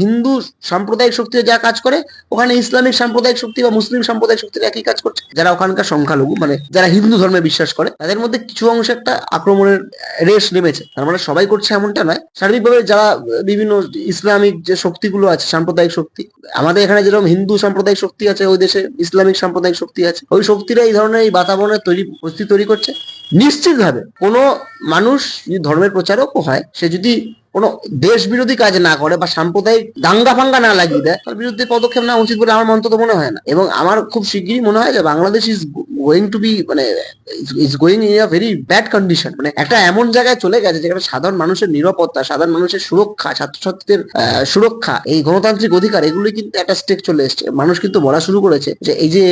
হিন্দু সাম্প্রদায়িক শক্তিরা যা কাজ করে, ওখানে ইসলামিক সাম্প্রদায়িক শক্তি বা মুসলিম সাম্প্রদায়িক শক্তির একই কাজ করছে। যারা ওখানকার সংখ্যালঘু মানে যারা হিন্দু ধর্মে বিশ্বাস করে, তাদের মধ্যে কিছু অংশ একটা আক্রমণের রেশ নেমেছে। তার মানে সবাই করছে এমনটা নয়। সার্বিকভাবে যারা বিভিন্ন ইসলামিক যে শক্তিগুলো আছে, সাম্প্রদায়িক শক্তি, আমাদের এখানে যেরকম হিন্দু সাম্প্রদায়িক শক্তি আছে, ওই দেশে ইসলামিক সাম্প্রদায়িক শক্তি আছে, ওই শক্তিরা এই ধরনের এই বাতাবরণের তৈরি পরিস্থিতি তৈরি করছে। নিশ্চিতভাবে কোনো মানুষ যদি ধর্মের প্রচারক হয়, সে যদি কোনো দেশ বিরোধী কাজ না করে বা সাম্প্রদায়িক দাঙ্গা ফাঙ্গা না লাগিয়ে দেয়, তার বিরুদ্ধে পদক্ষেপ নেওয়া উচিত বলে আমার অন্তত মনে হয় না। এবং আমার খুব শিগগিরই মনে হয় যে Bangladesh is going to be মানে is going in a very bad condition মানে একটা এমন জায়গায় চলে গেছে যেখানে সাধারণ মানুষের নিরাপত্তা, সাধারণ মানুষের সুরক্ষা, ছাত্রছাত্রীদের সুরক্ষা, এই গণতান্ত্রিক অধিকার, এগুলি কিন্তু একটা স্টেক চলে এসছে। মানুষ কিন্তু বলা শুরু করেছে যে এই যে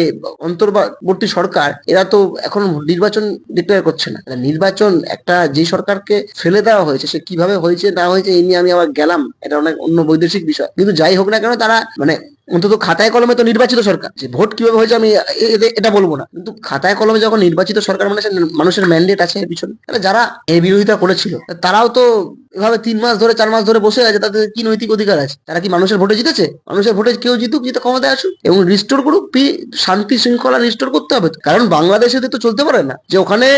অন্তর্বর্তী সরকার, এরা তো এখন নির্বাচন ডিক্লেয়ার করছে না। নির্বাচন একটা যে সরকারকে ফেলে দেওয়া হয়েছে, সে কীভাবে হয়েছে না হয়েছে এই নিয়ে আমি আবার গেলাম, এটা অনেক অন্য বৈদেশিক বিষয়। কিন্তু যাই হোক না কেন তারা মানে অন্তত খাতায় কলমে তো নির্বাচিত সরকার, যে ভোট কীভাবে হয়েছে আমি এটা বলব না। কিন্তু খাতায় কলমে যখন নির্বাচিত সরকার মানে মানুষের ম্যান্ডেট আছে এর পিছনে যারা এই বিরোধিতা করেছিল তারাও তো এভাবে তিন মাস ধরে, চার মাস ধরে বসে আছে, তাদের কি নৈতিক অধিকার আছে? তারা কি মানুষের ভোটে জিতেছে? মানুষের ভোটে কেউ জিতুক, জিতে ক্ষমতায় আসুক? এবং রিস্টোর করুক শান্তি শৃঙ্খলা রিস্টোর করতে হবে কারণ বাংলাদেশে তো চলতে পারে না। যে ওখানে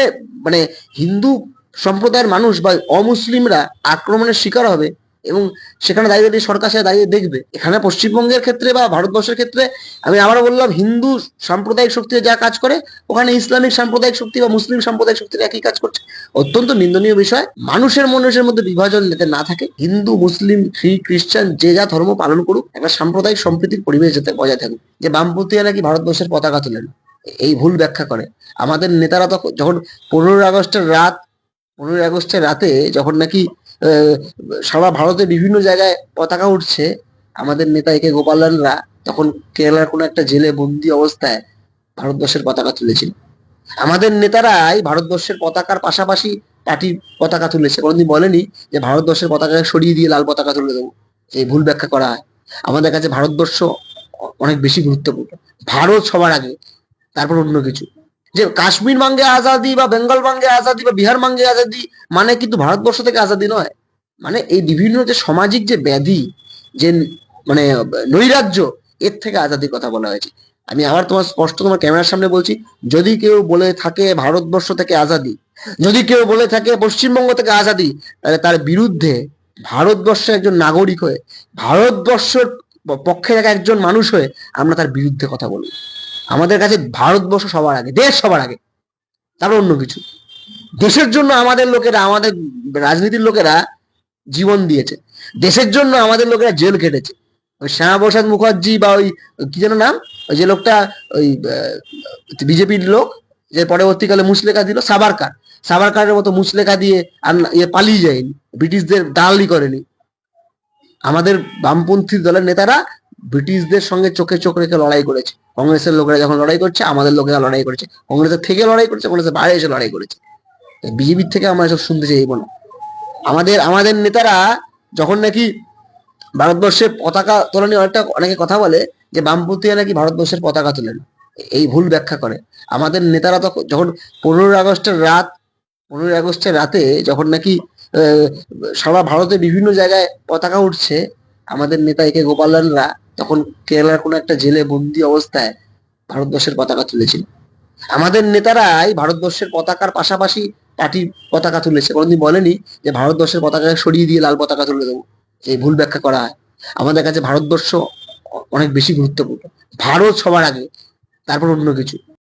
মানে হিন্দু সম্প্রদায়ের মানুষ বা অমুসলিমরা আক্রমণের শিকার হবে এবং সেখানে দাঁড়িয়ে দাঁড়িয়ে সরকার সে দাঁড়িয়ে দেখবে, এখানে পশ্চিমবঙ্গের ক্ষেত্রে বা ভারতবর্ষের ক্ষেত্রে, আমি আবারও বললাম, হিন্দু সাম্প্রদায়িক শক্তি যা কাজ করে, ওখানে ইসলামিক সাম্প্রদায়িক শক্তি বা মুসলিম সাম্প্রদায়িক শক্তির একই কাজ করছে। অত্যন্ত নিন্দনীয় বিষয়। মানুষের মানুষের মধ্যে বিভাজন যাতে না থাকে, হিন্দু, মুসলিম, শিখ, খ্রিস্টান, যে যা ধর্ম পালন করুক, একটা সাম্প্রদায়িক সম্প্রীতির পরিবেশ যাতে বজায় থাকুক। যে বামপন্থীরা নাকি ভারতবর্ষের পতাকা তোলেন, এই ভুল ব্যাখ্যা করে। আমাদের নেতারা তখন, যখন পনেরোই আগস্টের রাত পনেরোই আগস্টের রাতে যখন নাকি সারা ভারতে বিভিন্ন জায়গায় পতাকা উঠছে, আমাদের নেতা একে গোপালনরা তখন কেরালার কোনো একটা জেলে বন্দি অবস্থায় ভারতবর্ষের পতাকা তুলেছিল। আমাদের নেতারাই ভারতবর্ষের পতাকার পাশাপাশি পার্টির পতাকা তুলেছে। কোনোদিন বলেনি যে ভারতবর্ষের পতাকা সরিয়ে দিয়ে লাল পতাকা তুলে দেবো। এই ভুল ব্যাখ্যা করা হয়। আমাদের কাছে ভারতবর্ষ অনেক বেশি গুরুত্বপূর্ণ। ভারত সবার আগে, তারপর অন্য কিছু। যে কাশ্মীর মাঙ্গে আজাদি বা বেঙ্গল মাঙ্গে আজাদি বা বিহার মাঙ্গে আজাদি মানে কিন্তু ভারতবর্ষ থেকে আজাদি নয়। মানে এই বিভিন্ন যে সামাজিক যে ব্যাধি, যে মানে নৈরাজ্য, এর থেকে আজাদির কথা বলা হয়েছে। আমি আবার তোমার স্পষ্ট তোমার ক্যামেরার সামনে বলছি, যদি কেউ বলে থাকে ভারতবর্ষ থেকে আজাদি, যদি কেউ বলে থাকে পশ্চিমবঙ্গ থেকে আজাদি, তাহলে তার বিরুদ্ধে ভারতবর্ষের একজন নাগরিক হয়ে, ভারতবর্ষের পক্ষে একজন মানুষ হয়ে আমরা তার বিরুদ্ধে কথা বলব। আমাদের কাছে ভারতবর্ষ সবার আগে, দেশ সবার আগে, তারপর অন্য কিছু। দেশের জন্য আমাদের লোকেরা, আমাদের রাজনীতির লোকেরা জীবন দিয়েছে। দেশের জন্য আমাদের লোকেরা জেল কেটেছে ওই শ্যামাপ্রসাদ মুখার্জি বা ওই, কি যেন নাম? ওই যে লোকটা, ওই বিজেপির লোক, যে পরবর্তীকালে মুসলেখা দিল, সাবারকার। সাবারকারের মতো মুসলেখা দিয়ে আর ইয়ে পালিয়ে যায়নি। ব্রিটিশদের দালালি করেনি। আমাদের বামপন্থী দলের নেতারা ব্রিটিশদের সঙ্গে চোখে চোখ রেখে লড়াই করেছে। কংগ্রেসের লোকেরা যখন লড়াই করছে, আমাদের লোকেরা লড়াই করেছে। কংগ্রেসের থেকে লড়াই করেছে, কংগ্রেসের বাইরে এসে লড়াই করেছে। বিজেপির থেকে আমরা এসব শুনতে চাইব না আমাদের আমাদের নেতারা যখন নাকি ভারতবর্ষের পতাকা তোলা নিয়ে অনেকটা, অনেকে কথা বলে যে বামপন্থীরা নাকি ভারতবর্ষের পতাকা তোলেন। এই ভুল ব্যাখ্যা করে। আমাদের নেতারা তখন যখন পনেরোই আগস্টের রাত, পনেরোই আগস্টের রাতে যখন নাকি সারা ভারতে বিভিন্ন জায়গায় পতাকা উঠছে, আমাদের নেতা একে গোপালনরা তখন কেরালার কোনো একটা জেলে বন্দি অবস্থায় ভারতবর্ষের পতাকা তুলেছিল। আমাদের নেতারাই ভারতবর্ষের পতাকার পাশাপাশি পার্টির পতাকা তুলেছে। কোনোদিন বলেনি যে ভারতবর্ষের পতাকা সরিয়ে দিয়ে লাল পতাকা তুলে দেবো। এই ভুল ব্যাখ্যা করা হয়। আমাদের কাছে ভারতবর্ষ অনেক বেশি গুরুত্বপূর্ণ। ভারত সবার আগে, তারপর অন্য কিছু।